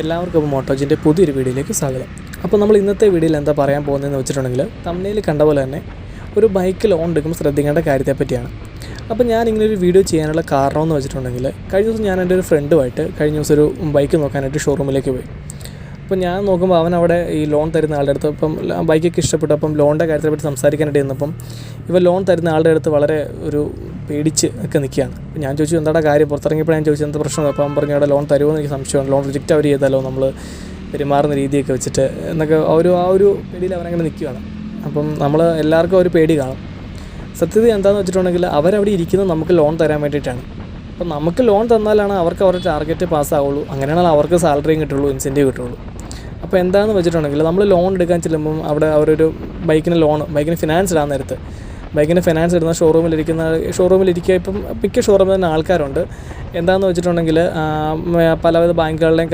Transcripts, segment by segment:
എല്ലാവർക്കും മോട്ടോജിന്റെ പുതിയൊരു വീഡിയോയിലേക്ക് സ്വാഗതം. അപ്പോൾ നമ്മൾ ഇന്നത്തെ വീഡിയോയിൽ എന്താ പറയാൻ പോകുന്നതെന്ന് വെച്ചിട്ടുണ്ടെങ്കിൽ തമിഴിൽ കണ്ട പോലെ തന്നെ ഒരു ബൈക്ക് ലോൺ എടുക്കുമ്പോൾ ശ്രദ്ധിക്കേണ്ട കാര്യത്തെ പറ്റിയാണ്. അപ്പോൾ ഞാൻ ഇങ്ങനെ ഒരു വീഡിയോ ചെയ്യാനുള്ള കാരണം എന്ന് വെച്ചിട്ടുണ്ടെങ്കിൽ കഴിഞ്ഞ ദിവസം ഞാൻ എന്റെ ഒരു ഫ്രണ്ടുമായിട്ട് കഴിഞ്ഞ ദിവസം ഒരു ബൈക്ക് നോക്കാനായിട്ട് ഷോറൂമിലേക്ക് പോയി. അപ്പോൾ ഞാൻ നോക്കുമ്പോൾ അവൻ അവിടെ ഈ ലോൺ തരുന്ന ആളുടെ അടുത്ത് ഇപ്പം ബൈക്കൊക്കെ ഇഷ്ടപ്പെട്ടു അപ്പം ലോണിന്റെ കാര്യത്തെപ്പറ്റി സംസാരിക്കാനായിട്ട് ചെന്നപ്പം ഇവ ലോൺ തരുന്ന ആളുടെ അടുത്ത് വളരെ ഒരു പേടിച്ച് ഒക്കെ നിൽക്കുകയാണ്. ഞാൻ ചോദിച്ചു എന്താടാ കാര്യം? പുറത്തിറങ്ങിയപ്പോൾ ഞാൻ ചോദിച്ചു എന്താ പ്രശ്നം? അപ്പം പറഞ്ഞു അവിടെ ലോൺ തരുമോ? എനിക്ക് സംശയമാണ്. ലോൺ റിജക്റ്റ് അവർ ചെയ്താലോ? നമ്മൾ പെരുമാറുന്ന രീതിയൊക്കെ വെച്ചിട്ട് എന്നൊക്കെ ഒരു ആ ഒരു പേടിയിൽ അവനങ്ങനെ നിൽക്കുകയാണ്. അപ്പം നമ്മൾ എല്ലാവർക്കും ഒരു പേടി കാണും. സത്യത എന്താണെന്ന് വെച്ചിട്ടുണ്ടെങ്കിൽ അവരവിടെ ഇരിക്കുന്നത് നമുക്ക് ലോൺ തരാൻ വേണ്ടിയിട്ടാണ്. അപ്പം നമുക്ക് ലോൺ തന്നാലാണ് അവർക്ക് അവരുടെ ടാർഗറ്റ് പാസ്സാവുള്ളൂ. അങ്ങനെയാണെങ്കിൽ അവർക്ക് സാലറിയും കിട്ടുള്ളൂ ഇൻസെന്റീവ് കിട്ടുള്ളൂ. അപ്പോൾ എന്താണെന്ന് വെച്ചിട്ടുണ്ടെങ്കിൽ നമ്മൾ ലോൺ എടുക്കാൻ ചെല്ലുമ്പം അവിടെ അവരൊരു ബൈക്കിന് ലോൺ ബൈക്കിന് ഫിനാൻസ് ഇടാൻ നേരത്ത് ബൈക്കിന് ഫിനാൻസ് ഇടുന്ന ഷോറൂമിലിരിക്കുന്ന ഷോറൂമിലിരിക്കുക ഇപ്പം മിക്ക ഷോറൂമിൽ തന്നെ ആൾക്കാരുണ്ട്. എന്താണെന്ന് വെച്ചിട്ടുണ്ടെങ്കിൽ പലവിധ ബാങ്കുകളുടെയും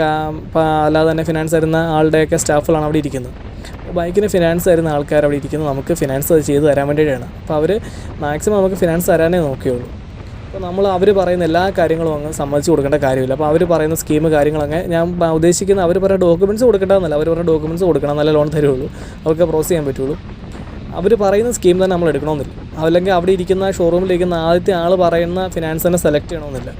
അല്ലാതെ തന്നെ ഫിനാൻസ് തരുന്ന ആളുടെയൊക്കെ സ്റ്റാഫുകളാണ് അവിടെ ഇരിക്കുന്നത്. ബൈക്കിന് ഫിനാൻസ് തരുന്ന ആൾക്കാർ അവിടെ ഇരിക്കുന്നത് നമുക്ക് ഫിനാൻസ് അത് ചെയ്ത് തരാൻ വേണ്ടിയിട്ടാണ്. അപ്പോൾ അവർ മാക്സിമം നമുക്ക് ഫിനാൻസ് തരാനേ നോക്കിയുള്ളൂ അപ്പോൾ നമ്മൾ അവർ പറയുന്ന എല്ലാ കാര്യങ്ങളും അങ്ങ് സമ്മതിച്ച് കൊടുക്കേണ്ട കാര്യമില്ല. അപ്പോൾ അവർ പറയുന്ന സ്കീം കാര്യങ്ങളങ്ങ് ഞാൻ ഉദ്ദേശിക്കുന്ന അവർ പറയുന്ന ഡോക്യുമെന്റ്സ് കൊടുക്കേണ്ടതെന്നല്ല അവർ പറഞ്ഞ ഡോക്യുമെന്റ്സ് കൊടുക്കണം നല്ല ലോൺ തരുള്ളൂ. അവർക്ക് പ്രോസസ് ചെയ്യാൻ പറ്റുള്ളൂ. അവർ പറയുന്ന സ്കീം തന്നെ നമ്മൾ എടുക്കണമെന്നില്ല. അല്ലെങ്കിൽ അവിടെ ഇരിക്കുന്ന ഷോറൂമിലിരിക്കുന്ന ആദ്യത്തെ ആൾ പറയുന്ന ഫിനാൻസ് തന്നെ സെലക്ട് ചെയ്യണമെന്നില്ല.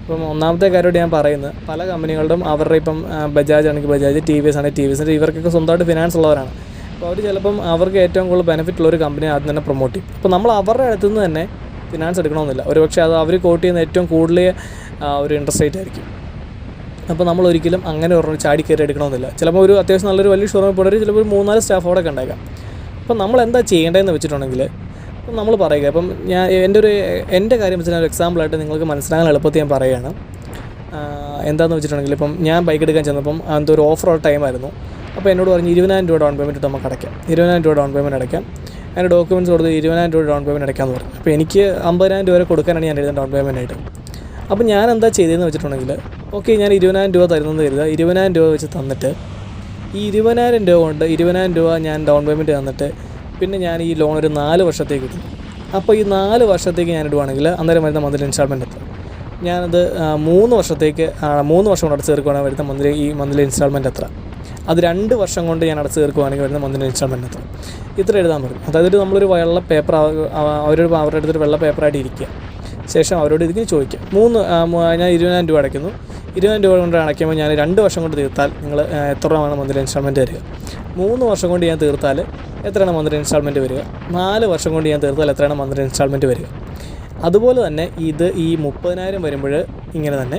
ഇപ്പം ഒന്നാമത്തെ കാര്യമായിട്ട് ഞാൻ പറയുന്നത് പല കമ്പനികളുടെയും അവരുടെ ഇപ്പം ബജാജ് ആണെങ്കിൽ ബജാജ് ടി വി എസ് ആണെങ്കിൽ ടി വി എസ് ഇവർക്കൊക്കെ സ്വന്തമായിട്ട് ഫിനാൻസ് ഉള്ളവരാണ്. അപ്പോൾ അവർ ചിലപ്പം അവർക്ക് ഏറ്റവും കൂടുതൽ ബെനിഫിറ്റ് ഉള്ള ഒരു കമ്പനി ആദ്യം തന്നെ പ്രൊമോട്ട് ചെയ്യും. അപ്പോൾ നമ്മൾ അവരുടെ അടുത്ത് നിന്ന് തന്നെ ഫിനാൻസ് എടുക്കണമെന്നില്ല. ഒരു പക്ഷേ അത് അവർ കോട്ട് ചെയ്യുന്ന ഏറ്റവും കൂടുതൽ ഒരു ഇൻട്രസ്റ്റ് റേറ്റ് ആയിരിക്കും. അപ്പോൾ നമ്മൾ ഒരിക്കലും അങ്ങനെ ഒരു ചാടി കയറി എടുക്കണമെന്നില്ല. ചിലപ്പോൾ ഒരു അത്യാവശ്യം നല്ലൊരു വലിയ ഷോറൂമിൽ പോയിട്ട് ചിലപ്പോൾ ഒരു മൂന്നാൽ സ്റ്റാഫ് അവിടെ അപ്പോൾ നമ്മൾ എന്താ ചെയ്യേണ്ടതെന്ന് വെച്ചിട്ടുണ്ടെങ്കിൽ ഇപ്പം നമ്മൾ പറയുക ഇപ്പം ഞാൻ എന്റെ ഒരു എന്റെ കാര്യം വെച്ചാൽ ഒരു എക്സാമ്പിളായിട്ട് നിങ്ങൾക്ക് മനസ്സിലാകാൻ എളുപ്പത്തിൽ ഞാൻ പറയുകയാണ്. എന്താണെന്ന് വെച്ചിട്ടുണ്ടെങ്കിൽ ഇപ്പം ഞാൻ ബൈക്ക് എടുക്കാൻ ചെന്നപ്പം അതിന്റെ ഒരു ഓഫർ ടൈമായിരുന്നു അപ്പോൾ എന്നോട് പറഞ്ഞു ഇരുപതിനായിരം രൂപ ഡൗൺ പേയ്മെന്റ് നമുക്ക് അടയ്ക്കാം. ഇരുപതിനായിരം രൂപ ഡൗൺ പേയ്മെന്റ് അടയ്ക്കാം. അതിന്റെ ഡോക്യുമെന്റ്സ് കൊടുത്ത് ഇരുപതിനായിരം രൂപ ഡൗൺ പേയ്മെന്റ് അടയ്ക്കാമെന്ന് പറഞ്ഞു. അപ്പോൾ എനിക്ക് അമ്പതിനായിരം രൂപ വരെ കൊടുക്കാനാണ് ഞാൻ എഴുതുന്നത് ഡൗൺ പേയ്മെന്റ് ആയിട്ട്. അപ്പോൾ ഞാൻ എന്താ ചെയ്തതെന്ന് വെച്ചിട്ടുണ്ടെങ്കിൽ ഓക്കെ ഞാൻ ഇരുപതിനായിരം രൂപ തരുന്നത് കരുതുക. ഇരുപതിനായിരം രൂപ വെച്ച് തന്നിട്ട് ഈ ഇരുപതിനായിരം രൂപ കൊണ്ട് ഇരുപതിനായിരം രൂപ ഞാൻ ഡൗൺ പേയ്മെന്റ് തന്നിട്ട് പിന്നെ ഞാൻ ഈ ലോൺ ഒരു നാല് വർഷത്തേക്ക് ഇടും അപ്പോൾ ഈ നാല് വർഷത്തേക്ക് ഞാൻ ഇടുവാണെങ്കിൽ അന്നേരം വരുന്ന മന്ത്ലി ഇൻസ്റ്റാൾമെന്റ് എത്ര? ഞാനത് മൂന്ന് വർഷത്തേക്ക് മൂന്ന് വർഷം കൊണ്ട് അടച്ച് തീർക്കുവാണെങ്കിൽ വരുന്ന മന്ത്ലി ഈ മന്ത്ലി ഇൻസ്റ്റാൾമെന്റ് എത്ര? അത് രണ്ട് വർഷം കൊണ്ട് ഞാൻ അടച്ച് തീർക്കുവാണെങ്കിൽ വരുന്ന മന്ത്ലി ഇൻസ്റ്റാൾമെന്റ് എത്ര? ഇത്ര എഴുതാൻ പറയും അതായത് നമ്മളൊരു വെള്ള പേപ്പർ അവരോട് അവരുടെ അടുത്തൊരു വെള്ള പേപ്പറായിട്ട് ഇരിക്കുക. ശേഷം അവരോട് ഇതിങ്ങനെ ചോദിക്കുക. മൂന്ന് ഞാൻ ഇരുപതിനായിരം രൂപ അടയ്ക്കുന്നു. ഇരുപതിനായിരം രൂപ കൊണ്ട് അടയ്ക്കുമ്പോൾ ഞാൻ രണ്ട് വർഷം കൊണ്ട് തീർത്താൽ നിങ്ങൾ എത്ര രൂപയാണ് മന്ത്ലി ഇൻസ്റ്റാൾമെന്റ് വരിക മൂന്ന് വർഷം കൊണ്ട് ഞാൻ തീർത്താൽ എത്രയാണ് മന്ത്ലി ഇൻസ്റ്റാൾമെന്റ് വരിക? നാല് വർഷം കൊണ്ട് ഞാൻ തീർത്താൽ എത്രയാണ് മന്ത്ലി ഇൻസ്റ്റാൾമെന്റ് വരിക? അതുപോലെ തന്നെ ഇത് ഈ മുപ്പതിനായിരം വരുമ്പോൾ ഇങ്ങനെ തന്നെ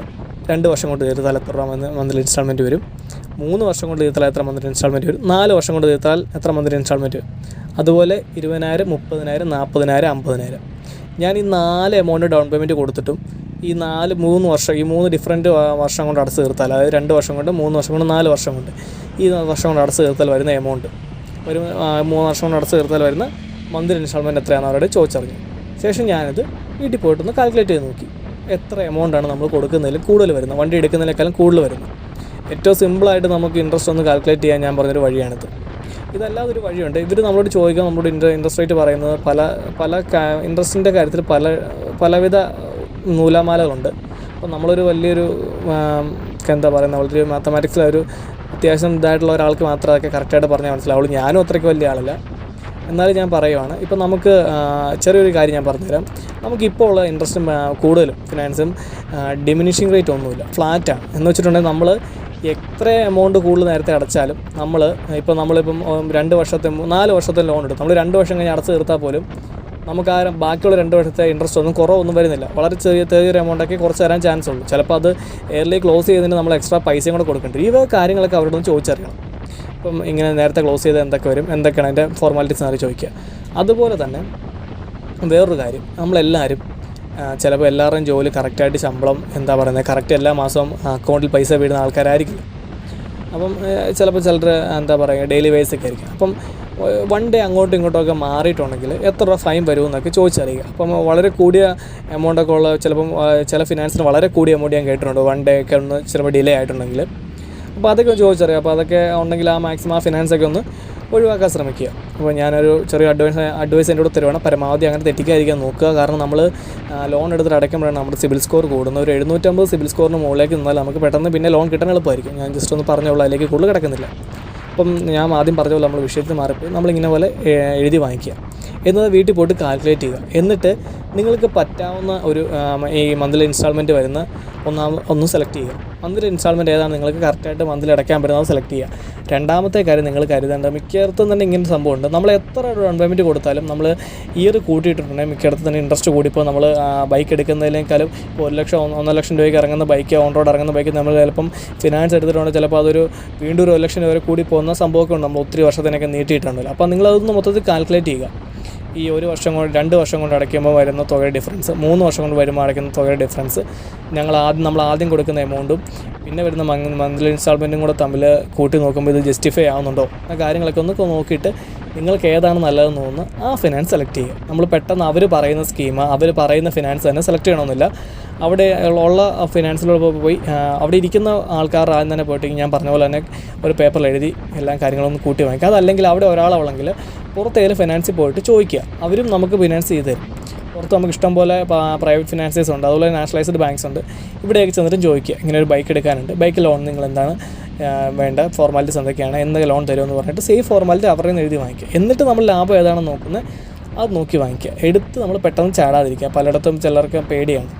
രണ്ട് വർഷം കൊണ്ട് തീർത്താൽ എത്ര രൂപ മന്ത്ലി ഇൻസ്റ്റാൾമെന്റ് വരും? മൂന്ന് വർഷം കൊണ്ട് തീർത്താൽ എത്ര മന്ത്ലി ഇൻസ്റ്റാൾമെന്റ് വരും? നാല് വർഷം കൊണ്ട് തീർത്താൽ എത്ര മന്ത്ലി ഇൻസ്റ്റാൾമെന്റ് വരും? അതുപോലെ ഇരുപതിനായിരം മുപ്പതിനായിരം നാൽപ്പതിനായിരം അമ്പതിനായിരം. ഞാൻ ഈ നാല് എമൗണ്ട് ഡൗൺ പേയ്മെന്റ് കൊടുത്തിട്ടും ഈ നാല് മൂന്ന് വർഷം ഈ മൂന്ന് ഡിഫറെന്റ് വർഷം കൊണ്ട് അടച്ച് തീർത്താൽ അതായത് രണ്ട് വർഷം കൊണ്ട് മൂന്ന് വർഷം കൊണ്ട് നാല് വർഷം കൊണ്ട് ഈ വർഷം കൊണ്ട് അടച്ച് തീർത്താൽ വരുന്ന എമൗണ്ട് ഒരു മൂന്ന് വർഷം കൊണ്ട് അടച്ച് തീർത്താൽ വരുന്ന മന്ത്ലി ഇൻസ്റ്റാൾമെന്റ് എത്രയാണെന്ന് അവരോട് ചോദിച്ചറിഞ്ഞു. ശേഷം ഞാനത് വീട്ടിൽ പോയിട്ടൊന്ന് കാൽക്കുലേറ്റ് ചെയ്ത് നോക്കി. എത്ര എമൗണ്ടാണ് നമ്മൾ കൊടുക്കുന്നതിലും കൂടുതൽ വരുന്നത്? വണ്ടി എടുക്കുന്നതിനേക്കാളും കൂടുതൽ വരുന്നത്? ഏറ്റവും സിമ്പിളായിട്ട് നമുക്ക് ഇൻട്രസ്റ്റ് ഒന്ന് കാൽക്കുലേറ്റ് ചെയ്യാൻ ഞാൻ പറഞ്ഞൊരു വഴിയാണിത്. ഇതല്ലാതെ ഒരു വഴിയുണ്ട്. ഇവർ നമ്മളോട് ചോദിക്കാൻ നമ്മളോട് ഇൻട്രസ്റ്റ് റേറ്റ് പറയുന്നത് പല പല ഇൻട്രസ്റ്റിന്റെ കാര്യത്തിൽ പല പലവിധ നൂലാമാലകളുണ്ട്. അപ്പോൾ നമ്മളൊരു വലിയൊരു എന്താ പറയുക വളരെ മാത്തമാറ്റിക്സിലൊരു അത്യാവശ്യം ഇതായിട്ടുള്ള ഒരാൾക്ക് മാത്രമേ അതൊക്കെ കറക്റ്റായിട്ട് പറഞ്ഞാൽ മനസ്സിലാവുള്ളൂ. ഞാനും അത്രയ്ക്ക് വലിയ ആളല്ല. എന്നാലും ഞാൻ പറയുവാണ്. ഇപ്പം നമുക്ക് ചെറിയൊരു കാര്യം ഞാൻ പറഞ്ഞുതരാം. നമുക്കിപ്പോൾ ഉള്ള ഇൻട്രസ്റ്റും കൂടുതലും ഫിനാൻസും ഡിമിനിഷിങ് റേറ്റ് ഒന്നുമില്ല. ഫ്ലാറ്റാണ് എന്ന് വെച്ചിട്ടുണ്ടെങ്കിൽ നമ്മൾ എത്ര എമൗണ്ട് കൂടുതൽ നേരത്തെ അടച്ചാലും നമ്മൾ ഇപ്പോൾ നമ്മളിപ്പം രണ്ട് വർഷത്തെ നാല് വർഷത്തെ ലോൺ എടുക്കും നമ്മൾ രണ്ട് വർഷം കഴിഞ്ഞ് അടച്ച് തീർത്താൽ പോലും നമുക്ക് ആ ബാക്കിയുള്ള രണ്ട് വർഷത്തെ ഇൻട്രസ്റ്റ് ഒന്നും കുറവൊന്നും വരുന്നില്ല. വളരെ ചെറിയ ചെറിയൊരു എമൗണ്ടൊക്കെ കുറച്ച് തരാൻ ചാൻസ് ഉള്ളൂ. ചിലപ്പോൾ അത് എയർലി ക്ലോസ് ചെയ്തതിന് നമ്മൾ എക്സ്ട്രാ പൈസയും കൂടെ കൊടുക്കേണ്ടി ഈ കാര്യങ്ങളൊക്കെ അവരോട് ചോദിച്ചറിയണം. ഇപ്പം ഇങ്ങനെ നേരത്തെ ക്ലോസ് ചെയ്ത് എന്തൊക്കെ വരും? എന്തൊക്കെയാണ് അതിന്റെ ഫോർമാലിറ്റീസ് എന്ന് ചോദിക്കുക. അതുപോലെ തന്നെ വേറൊരു കാര്യം. നമ്മളെല്ലാവരും ചിലപ്പോൾ എല്ലാവരുടെയും ജോലി കറക്റ്റായിട്ട് ശമ്പളം എന്താ പറയുന്നത് കറക്റ്റ് എല്ലാ മാസവും അക്കൗണ്ടിൽ പൈസ വീടുന്ന ആൾക്കാരായിരിക്കില്ല. അപ്പം ചിലപ്പോൾ ചിലർ എന്താ പറയുക ഡെയിലി വേസ് ഒക്കെ ആയിരിക്കും. അപ്പം വൺ ഡേ അങ്ങോട്ടും ഇങ്ങോട്ടും ഒക്കെ മാറിയിട്ടുണ്ടെങ്കിൽ എത്ര രൂപ ഫൈൻ വരുമെന്നൊക്കെ ചോദിച്ചറിയുക. അപ്പം വളരെ കൂടിയ എമൗണ്ടൊക്കെ ഉള്ള ചിലപ്പം ചില ഫിനാൻസിന് വളരെ കൂടിയ എമൗണ്ട് ഞാൻ കേട്ടിട്ടുണ്ട്. വൺ ഡേ ഒക്കെ ഒന്ന് ചിലപ്പോൾ ഡിലേ ആയിട്ടുണ്ടെങ്കിൽ. അപ്പോൾ അതൊക്കെ ഒന്ന് ചോദിച്ചറിയാം അപ്പോൾ അതൊക്കെ ഉണ്ടെങ്കിൽ ആ മാക്സിമം ആ ഫിനാൻസ് ഒക്കെ ഒന്ന് ഒഴിവാക്കാൻ ശ്രമിക്കുക. അപ്പോൾ ഞാനൊരു ചെറിയ അഡ്വൈസ് അഡ്വൈസ് എന്റെ കൂടെ തരുവാണ്. പരമാവധി അങ്ങനെ തെറ്റിക്കാതിരിക്കാൻ നോക്കുക. കാരണം നമ്മൾ ലോൺ എടുത്തിട്ട് അടയ്ക്കുമ്പോഴാണ് നമ്മുടെ സിബിൽ സ്കോർ കൂടുന്നത്. ഒരു എഴുന്നൂറ്റമ്പത് സിബിൽ സ്കോറിന് മുകളിലേക്ക് നിന്നാൽ നമുക്ക് പെട്ടെന്ന് പിന്നെ ലോൺ കിട്ടാൻ എളുപ്പമായിരിക്കും. ഞാൻ ജസ്റ്റ് ഒന്ന് പറഞ്ഞോളൂ അതിലേക്ക് കൂടുതൽ കിടക്കുന്നില്ല. അപ്പം ഞാൻ ആദ്യം പറഞ്ഞ പോലെ നമ്മൾ വിഷയത്തിൽ മാറിപ്പോയി. നമ്മളിങ്ങനെ പോലെ എഴുതി വാങ്ങിക്കുക. എന്നത് വീട്ടിൽ പോയിട്ട് കാൽക്കുലേറ്റ് ചെയ്യുക. എന്നിട്ട് നിങ്ങൾക്ക് പറ്റാവുന്ന ഒരു ഈ മന്ത്ലി ഇൻസ്റ്റാൾമെന്റ് വരുന്ന ഒന്നാം ഒന്ന് സെലക്ട് ചെയ്യുക. മന്ത്ലി ഇൻസ്റ്റാൾമെന്റ് ഏതാണ്? നിങ്ങൾക്ക് കറക്റ്റായിട്ട് മന്ത്ലി അടയ്ക്കാൻ പറ്റുന്നത് സെലക്ട് ചെയ്യുക. രണ്ടാമത്തെ കാര്യം നിങ്ങൾ കരുതേണ്ട മിക്കയിടത്തും തന്നെ ഇങ്ങനെ സംഭവമുണ്ട് നമ്മൾ എത്ര ഡൗൺ പേയ്മെന്റ് കൊടുത്താലും നമ്മൾ ഇയർ കൂട്ടിയിട്ടുണ്ടെങ്കിൽ മിക്കയിടത്തും തന്നെ ഇൻട്രസ്റ്റ് കൂടിപ്പോൾ നമ്മൾ ബൈക്ക് എടുക്കുന്നതിനേക്കാളും ഇപ്പോൾ ഒരു ലക്ഷം ഒന്ന് ഒന്നര ലക്ഷം രൂപയ്ക്ക് ഇറങ്ങുന്ന ബൈക്ക് ഓൺ റോഡ് ഇറങ്ങുന്ന ബൈക്ക് നമ്മൾ ചിലപ്പം ഫിനാൻസ് എടുത്തിട്ടുണ്ട് ചിലപ്പോൾ അതൊരു വീണ്ടും ഒരു ലക്ഷം രൂപ കൂടി പോകുന്ന സംഭവമൊക്കെ ഉണ്ട്. നമ്മൾ ഒത്തിരി വർഷത്തിനൊക്കെ നീട്ടിയിട്ടുണ്ടല്ലോ. അപ്പോൾ നിങ്ങളതൊന്ന് മൊത്തത്തിൽ കാൽക്കുലേറ്റ് ചെയ്യുക. ഈ ഒരു വർഷം കൊണ്ട് രണ്ട് വർഷം കൊണ്ട് അടയ്ക്കുമ്പോൾ വരുന്ന തുകയുടെ ഡിഫറൻസ് മൂന്ന് വർഷം കൊണ്ട് വരുമ്പോൾ അടയ്ക്കുന്ന തുകയുടെ ഡിഫറൻസ് ഞങ്ങൾ ആദ്യം നമ്മൾ ആദ്യം കൊടുക്കുന്ന എമൗണ്ടും പിന്നെ വരുന്ന മന്ത്ലി ഇൻസ്റ്റാൾമെന്റും കൂടെ തമ്മിൽ കൂട്ടി നോക്കുമ്പോൾ ഇത് ജസ്റ്റിഫൈ ആവുന്നുണ്ടോ? ആ കാര്യങ്ങളൊക്കെ ഒന്ന് നോക്കിയിട്ട് നിങ്ങൾക്ക് ഏതാണ് നല്ലതെന്ന് തോന്നുന്നു ആ ഫിനാൻസ് സെലക്ട് ചെയ്യുക. നമ്മൾ പെട്ടെന്ന് അവർ പറയുന്ന സ്കീം അവർ പറയുന്ന ഫിനാൻസ് തന്നെ സെലക്ട് ചെയ്യണമെന്നില്ല. അവിടെ ഉള്ള ഫിനാൻസിലൂടെ പോയി അവിടെ ഇരിക്കുന്ന ആൾക്കാർ ആദ്യം തന്നെ പോയിട്ട് ഞാൻ പറഞ്ഞ പോലെ തന്നെ ഒരു പേപ്പറിൽ എഴുതി എല്ലാ കാര്യങ്ങളൊന്നും കൂട്ടി വാങ്ങിക്കുക. അതല്ലെങ്കിൽ അവിടെ ഒരാളാവണമെങ്കിൽ പുറത്തേലും ഫിനാൻസിൽ പോയിട്ട് ചോദിക്കുക. അവരും നമുക്ക് ഫിനാൻസ് ചെയ്ത് തരും. പുറത്ത് നമുക്ക് ഇഷ്ടം പോലെ പ്രൈവറ്റ് ഫിനാൻസേഴ്സ് ഉണ്ട്. അതുപോലെ നാഷണലൈസ്ഡ് ബാങ്ക്സ് ഉണ്ട്. ഇവിടെയൊക്കെ ചെന്നിട്ടും ചോദിക്കുക. ഇങ്ങനെ ഒരു ബൈക്ക് എടുക്കാനുണ്ട്. ബൈക്ക് ലോൺ നിങ്ങൾ എന്താണ് വേണ്ട ഫോർമാലിറ്റീസ് എന്തൊക്കെയാണ് എന്തൊക്കെ ലോൺ തരുമെന്ന് പറഞ്ഞിട്ട് സേഫ് ഫോർമാലിറ്റി അവരുടെ നിന്ന് എഴുതി വാങ്ങിക്കുക. എന്നിട്ട് നമ്മൾ ലാഭം ഏതാണെന്ന് നോക്കുന്നത് അത് നോക്കി വാങ്ങിക്കുക. എടുത്ത് നമ്മൾ പെട്ടെന്ന് ചാടാതിരിക്കുക. പലയിടത്തും ചിലർക്ക് പേടിയാണ്.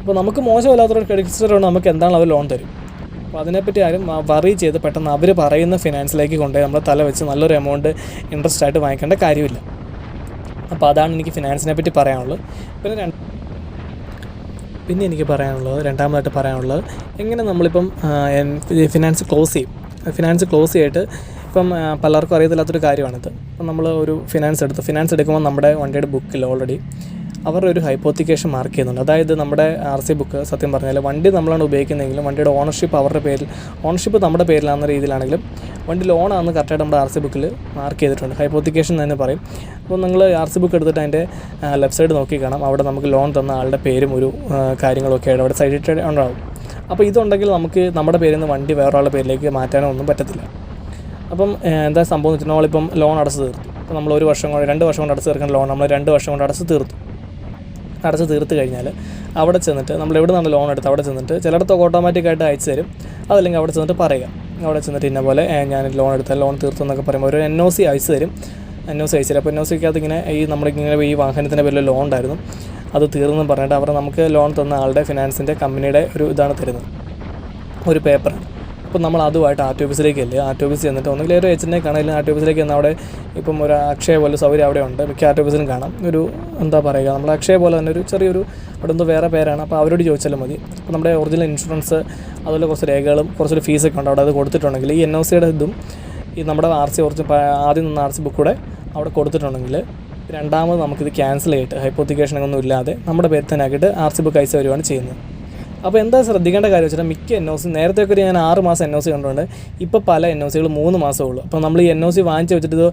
അപ്പോൾ നമുക്ക് മോശമല്ലാത്തൊരു ക്രെഡിറ്റ് ഹിസ്റ്ററി നമുക്ക് എന്താണ് അവർ ലോൺ തരും. അപ്പോൾ അതിനെപ്പറ്റി ആരും വറി ചെയ്ത് പെട്ടെന്ന് അവർ പറയുന്ന ഫിനാൻസിലേക്ക് കൊണ്ടുപോയി നമ്മൾ തല വെച്ച് നല്ലൊരു എമൗണ്ട് ഇൻട്രസ്റ്റ് ആയിട്ട് വാങ്ങിക്കേണ്ട കാര്യമില്ല. അപ്പോൾ അതാണ് എനിക്ക് ഫിനാൻസിനെ പറ്റി പറയാനുള്ളത്. പിന്നെ രണ്ട് പിന്നെ എനിക്ക് പറയാനുള്ളത് രണ്ടാമതായിട്ട് പറയാനുള്ളത് എങ്ങനെ നമ്മളിപ്പം ഫിനാൻസ് ക്ലോസ് ചെയ്യും. ഫിനാൻസ് ക്ലോസ് ചെയ്തിട്ട് ഇപ്പം പലർക്കും അറിയത്തില്ലാത്തൊരു കാര്യമാണിത്. ഇപ്പം നമ്മൾ ഒരു ഫിനാൻസ് എടുത്തു. ഫിനാൻസ് എടുക്കുമ്പോൾ നമ്മുടെ വണ്ടിയുടെ ബുക്കിൽ ഓൾറെഡി അവരുടെ ഒരു ഹൈപ്പോത്തിക്കേഷൻ മാർക്ക് ചെയ്യുന്നുണ്ട്. അതായത് നമ്മുടെ ആർ സി ബുക്ക് സത്യം പറഞ്ഞാൽ വണ്ടി നമ്മളാണ് ഉപയോഗിക്കുന്നതെങ്കിലും വണ്ടിയുടെ ഓണർഷിപ്പ് അവരുടെ പേരിൽ ഓണർഷിപ്പ് നമ്മുടെ പേരിലാണെന്ന രീതിയിലാണെങ്കിലും വണ്ടി ലോണാണെന്ന് കറക്റ്റായിട്ട് നമ്മുടെ ആർ സി ബുക്കിൽ മാർക്ക് ചെയ്തിട്ടുണ്ട്. ഹൈപ്പോത്തിക്കേഷൻ തന്നെ പറയും. അപ്പോൾ നിങ്ങൾ ആർ സി ബുക്ക് എടുത്തിട്ട് അതിന്റെ ലെഫ്റ്റ് സൈഡ് നോക്കി കാണാം. അവിടെ നമുക്ക് ലോൺ തന്ന ആളുടെ പേരും ഒരു കാര്യങ്ങളൊക്കെ ആയിട്ട് അവിടെ സൈഡിൽ ഉണ്ടാവും. അപ്പോൾ ഇതുണ്ടെങ്കിൽ നമുക്ക് നമ്മുടെ പേരിൽ നിന്ന് വണ്ടി വേറൊരാളുടെ പേരിലേക്ക് മാറ്റാനോ ഒന്നും പറ്റത്തില്ല. അപ്പം എന്താ സംഭവം എന്ന് വെച്ചാൽ നമ്മളിപ്പം ലോൺ അടച്ച് തീർത്തു. അപ്പോൾ നമ്മൾ ഒരു വർഷം കൊണ്ട് രണ്ട് വർഷം കൊണ്ട് അടച്ച് തീർക്കുന്ന ലോൺ നമ്മൾ രണ്ട് വർഷം കൊണ്ട് അടച്ച് തീർത്തു. അടച്ച് തീർത്ത് കഴിഞ്ഞാൽ അവിടെ ചെന്നിട്ട് നമ്മൾ എവിടെ നിന്നാണ് ലോൺ എടുത്ത് അവിടെ ചെന്നിട്ട് ചിലയിടത്തൊക്കെ ഓട്ടോമാറ്റിക്കായിട്ട് അയച്ചു തരും. അതല്ലെങ്കിൽ അവിടെ ചെന്നിട്ട് പറയുക. അവിടെ ചെന്നിട്ട് ഇന്ന പോലെ ഞാൻ ലോൺ എടുത്ത ലോൺ തീർത്തു എന്നൊക്കെ പറയുമ്പോൾ ഒരു എൻ ഒ സി അയച്ചു തരും. എൻ ഒ സി അയച്ചു തരും. അപ്പോൾ എൻ ഒ സിക്കകത്ത് ഇങ്ങനെ ഈ നമ്മളിങ്ങനെ ഈ വാഹനത്തിന്റെ പേരിൽ ലോൺ ഉണ്ടായിരുന്നു. അത് തീർന്നു പറഞ്ഞിട്ട് അവർ നമുക്ക് ലോൺ തന്ന ആളുടെ ഫിനാൻസിന്റെ കമ്പനിയുടെ ഒരു ഇതാണ് തരുന്നത്. ഒരു പേപ്പർ അപ്പോൾ നമ്മൾ അതുമായിട്ട് ആർ ടി ഓഫീസിലേക്ക് അല്ലേ ആർ ടി ഓഫീസിൽ ചെന്നിട്ട് ഒന്നുകിൽ ഒരു എച്ചിനെ കാണാം ഇല്ലെങ്കിൽ ആർ ടി ഓഫീസിലേക്ക് ചെന്നാൽ അവിടെ ഇപ്പം ഒരു അക്ഷയ പോലെ സൗകര്യം അവിടെ ഉണ്ട്. മിക്ക ആർ ടി ഓഫീസിലും കാണാം. ഒരു എന്താ പറയുക നമ്മൾ അക്ഷയ പോലെ തന്നെ ഒരു ചെറിയൊരു അവിടെ എന്തോ വേറെ പേരാണ്. അപ്പോൾ അവരോട് ചോദിച്ചാലും മതി. അപ്പോൾ നമ്മുടെ ഒറിജിനൽ ഇൻഷുറൻസ് അതുപോലെ കുറച്ച് രേഖകളും കുറച്ചൊരു ഫീസൊക്കെ ഉണ്ട്. അവിടെ അത് കൊടുത്തിട്ടുണ്ടെങ്കിൽ ഈ എൻ ഒ സിയുടെ ഇതും ഈ നമ്മുടെ ആർ സി ഒറിജിനൽ ആദ്യം നിന്ന ആർ സി ബുക്ക് കൂടെ അവിടെ കൊടുത്തിട്ടുണ്ടെങ്കിൽ രണ്ടാമത് നമുക്കിത് ക്യാൻസൽ ചെയ്തിട്ട് ഹൈപ്പോത്തിക്കേഷനൊന്നും ഇല്ലാതെ നമ്മുടെ പേര് തന്നെ ആക്കിയിട്ട് ആർ സി ബുക്ക് അയച്ചു വരുവാണ് ചെയ്യുന്നത്. അപ്പോൾ എന്താ ശ്രദ്ധിക്കേണ്ട കാര്യം വെച്ചാൽ മിക്ക എൻ ഒ സി നേരത്തെ ഒക്കെ ഞാൻ ആറ് മാസം എൻ ഒ സി കണ്ടുകൊണ്ട് ഇപ്പോൾ പല എൻ ഒ സികൾ മൂന്ന് മാസമേ ഉള്ളൂ. അപ്പോൾ നമ്മൾ ഈ എൻ ഒ സി വാങ്ങിച്ച് വെച്ചിട്ട് ഇത്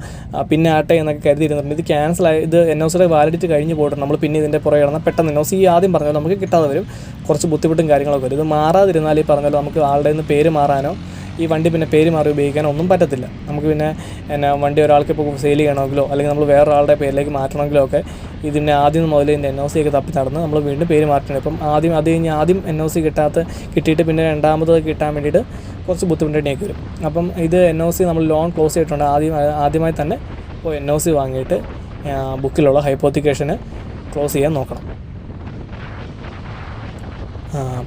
പിന്നെ ആട്ടെ എന്നൊക്കെ കരുതിയിരുന്നുണ്ട് ഇത് ക്യാൻസൽ ആയി ഇത് എൻ ഒ സിയുടെ വാലിഡിറ്റി കഴിഞ്ഞ് പോയിട്ട് നമ്മൾ പിന്നെ ഇതിന്റെ പുറകെ കിടന്നാൽ പെട്ടെന്ന് എൻ ഒ സി ആദ്യം പറഞ്ഞാൽ നമുക്ക് കിട്ടാതെ വരും. കുറച്ച് ബുദ്ധിമുട്ടും കാര്യങ്ങളൊക്കെ വരും. ഇത് മാറാതിരുന്നാൽ ഈ നമുക്ക് ആളുടെ നിന്ന് പേര് മാറാനോ ഈ വണ്ടി പിന്നെ പേര് മാറി ഉപയോഗിക്കാനോ ഒന്നും പറ്റത്തില്ല. നമുക്ക് പിന്നെ എന്നാ വണ്ടി ഒരാൾക്ക് ഇപ്പോൾ സെയിൽ ചെയ്യണമെങ്കിലോ അല്ലെങ്കിൽ നമ്മൾ വേറൊരാളുടെ പേരിലേക്ക് മാറ്റണമെങ്കിലോ ഒക്കെ ഇതിന്റെ ആദ്യം മുതൽ ഇതിന്റെ എൻ ഒ സി ഒക്കെ തപ്പി നടന്ന് നമ്മൾ വീണ്ടും പേര് മാറ്റണം. ഇപ്പം ആദ്യം അത് കഴിഞ്ഞ് ആദ്യം എൻ ഒ സി കിട്ടാത്ത കിട്ടിയിട്ട് പിന്നെ രണ്ടാമത് കിട്ടാൻ വേണ്ടിയിട്ട് കുറച്ച് ബുദ്ധിമുട്ടേണ്ടി വരും. അപ്പം ഇത് എൻ ഒ സി നമ്മൾ ലോൺ ക്ലോസ് ചെയ്തിട്ടുണ്ട്. ആദ്യം ആദ്യമായി തന്നെ ഇപ്പോൾ എൻ ഒ സി വാങ്ങിയിട്ട് ബുക്കിലുള്ള ഹൈപ്പോത്തിക്കേഷന് ക്ലോസ് ചെയ്യാൻ നോക്കണം.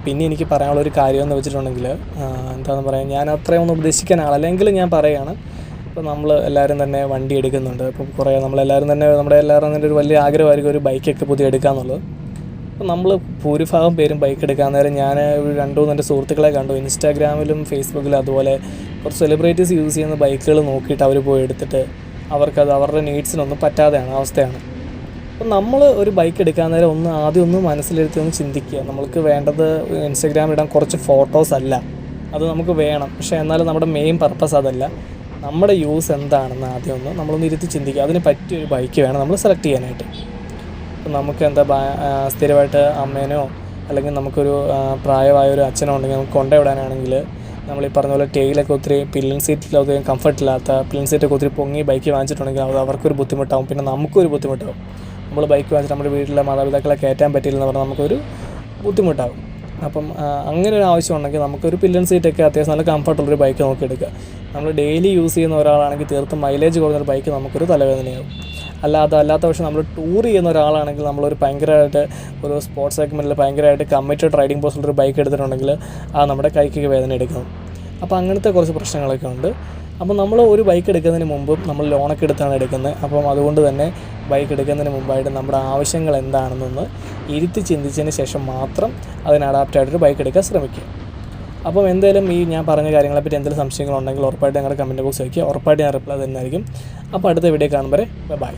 പിന്നെ എനിക്ക് പറയാനുള്ള ഒരു കാര്യം എന്ന് വെച്ചിട്ടുണ്ടെങ്കിൽ എന്താണെന്ന് പറയാൻ ഞാൻ ഒന്നും ഉപദേശിക്കാൻ ആളല്ലെങ്കിൽ ഞാൻ പറയുകയാണ് ഇപ്പോൾ നമ്മൾ എല്ലാവരും തന്നെ വണ്ടി എടുക്കുന്നുണ്ട്. ഇപ്പോൾ കുറേ നമ്മളെല്ലാവരും തന്നെ നമ്മുടെ എല്ലാവരും തന്നെ ഒരു വലിയ ആഗ്രഹമായിരിക്കും ഒരു ബൈക്കൊക്കെ പുതിയ എടുക്കാന്നുള്ളത്. അപ്പോൾ നമ്മൾ ഭൂരിഭാഗം പേരും ബൈക്ക് എടുക്കാൻ നേരം ഞാൻ ഒരു രണ്ടു മൂന്ന് എന്റെ സുഹൃത്തുക്കളെ കണ്ടു. ഇൻസ്റ്റാഗ്രാമിലും ഫേസ്ബുക്കിലും അതുപോലെ കുറച്ച് സെലിബ്രിറ്റീസ് യൂസ് ചെയ്യുന്ന ബൈക്കുകൾ നോക്കിയിട്ട് അവർ പോയി എടുത്തിട്ട് അവർക്കത് അവരുടെ നീഡ്സിനൊന്നും പറ്റാതെയാണ് അവസ്ഥയാണ്. അപ്പം നമ്മൾ ഒരു ബൈക്ക് എടുക്കാൻ നേരം ഒന്ന് ആദ്യം ഒന്ന് മനസ്സിലെടുത്ത് ഒന്ന് ചിന്തിക്കുക. നമ്മൾക്ക് വേണ്ടത് ഇൻസ്റ്റഗ്രാമിൽ ഇടാൻ കുറച്ച് ഫോട്ടോസ് അല്ല. അത് നമുക്ക് വേണം. പക്ഷേ എന്നാലും നമ്മുടെ മെയിൻ പർപ്പസ് അതല്ല. നമ്മുടെ യൂസ് എന്താണെന്ന് ആദ്യം ഒന്ന് നമ്മളൊന്ന് ഇരുത്തി ചിന്തിക്കുക. അതിന് പറ്റിയ ഒരു ബൈക്ക് വേണം നമ്മൾ സെലക്ട് ചെയ്യാനായിട്ട്. അപ്പം നമുക്ക് എന്താ സ്ഥിരമായിട്ട് അമ്മേനോ അല്ലെങ്കിൽ നമുക്കൊരു പ്രായമായ ഒരു അച്ഛനോ ഉണ്ടെങ്കിൽ നമുക്ക് കൊണ്ടുവിടാനാണെങ്കിൽ നമ്മൾ ഈ പറഞ്ഞ പോലെ ടെയിലൊക്കെ ഒത്തിരി പില്ലൻ സീറ്റിലൊക്കെ കംഫർട്ട് ഇല്ലാത്ത പില്ലൻ സീറ്റൊക്കെ ഒത്തിരി പൊങ്ങി ബൈക്ക് വാങ്ങിച്ചിട്ടുണ്ടെങ്കിൽ അത് അവർക്കൊരു ബുദ്ധിമുട്ടാവും. പിന്നെ നമുക്കൊരു ബുദ്ധിമുട്ടാവും. നമ്മൾ ബൈക്ക് വാങ്ങിച്ചിട്ട് നമ്മുടെ വീട്ടിലെ മാതാപിതാക്കളെ കയറ്റാൻ പറ്റിയില്ലെന്ന് പറഞ്ഞാൽ നമുക്കൊരു ബുദ്ധിമുട്ടാകും. അപ്പം അങ്ങനെ ഒരു ആവശ്യം ഉണ്ടെങ്കിൽ നമുക്കൊരു പില്ലൻ സീറ്റൊക്കെ അത്യാവശ്യം നല്ല കംഫർട്ടുള്ളൊരു ബൈക്ക് നോക്കി എടുക്കുക നമ്മൾ ഡെയിലി യൂസ് ചെയ്യുന്ന ഒരാളാണെങ്കിൽ തീർത്തും മൈലേജ് കുറഞ്ഞൊരു ബൈക്ക് നമുക്കൊരു തലവേദനയാകും. അല്ലാതെ അല്ലാത്ത പക്ഷേ നമ്മൾ ടൂർ ചെയ്യുന്ന ഒരാളാണെങ്കിൽ നമ്മളൊരു ഭയങ്കരമായിട്ട് ഒരു സ്പോർട്സ് സെഗ്മെന്റിൽ ഭയങ്കരമായിട്ട് കമ്മിറ്റഡ് റൈഡിംഗ് പോസ്റ്റിലൊരു ബൈക്ക് എടുത്തിട്ടുണ്ടെങ്കിൽ ആ നമ്മുടെ കൈക്കൊക്കെ വേദന എടുക്കും. അപ്പോൾ അങ്ങനത്തെ കുറച്ച് പ്രശ്നങ്ങളൊക്കെ ഉണ്ട്. അപ്പോൾ നമ്മൾ ഒരു ബൈക്ക് എടുക്കുന്നതിന് മുമ്പ് നമ്മൾ ലോണൊക്കെ എടുത്താണ് എടുക്കുന്നത്. അപ്പം അതുകൊണ്ട് തന്നെ ബൈക്ക് എടുക്കുന്നതിന് മുമ്പായിട്ട് നമ്മുടെ ആവശ്യങ്ങൾ എന്താണെന്നൊന്ന് ഇരുത്തി ചിന്തിച്ചതിന് ശേഷം മാത്രം അതിന് അഡാപ്റ്റായിട്ടൊരു ബൈക്ക് എടുക്കാൻ ശ്രമിക്കുക. അപ്പം എന്തായാലും ഈ ഞാൻ പറഞ്ഞ കാര്യങ്ങളെപ്പറ്റി എന്തെങ്കിലും സംശയങ്ങളുണ്ടെങ്കിൽ ഉറപ്പായിട്ട് ഞങ്ങളുടെ കമന്റ് ബോക്സ് വയ്ക്കുക ഉറപ്പായിട്ട് ഞാൻ റിപ്ലൈ തന്നെയായിരിക്കും അപ്പോൾ അടുത്ത വീഡിയോ കാണുമ്പോൾ ബൈ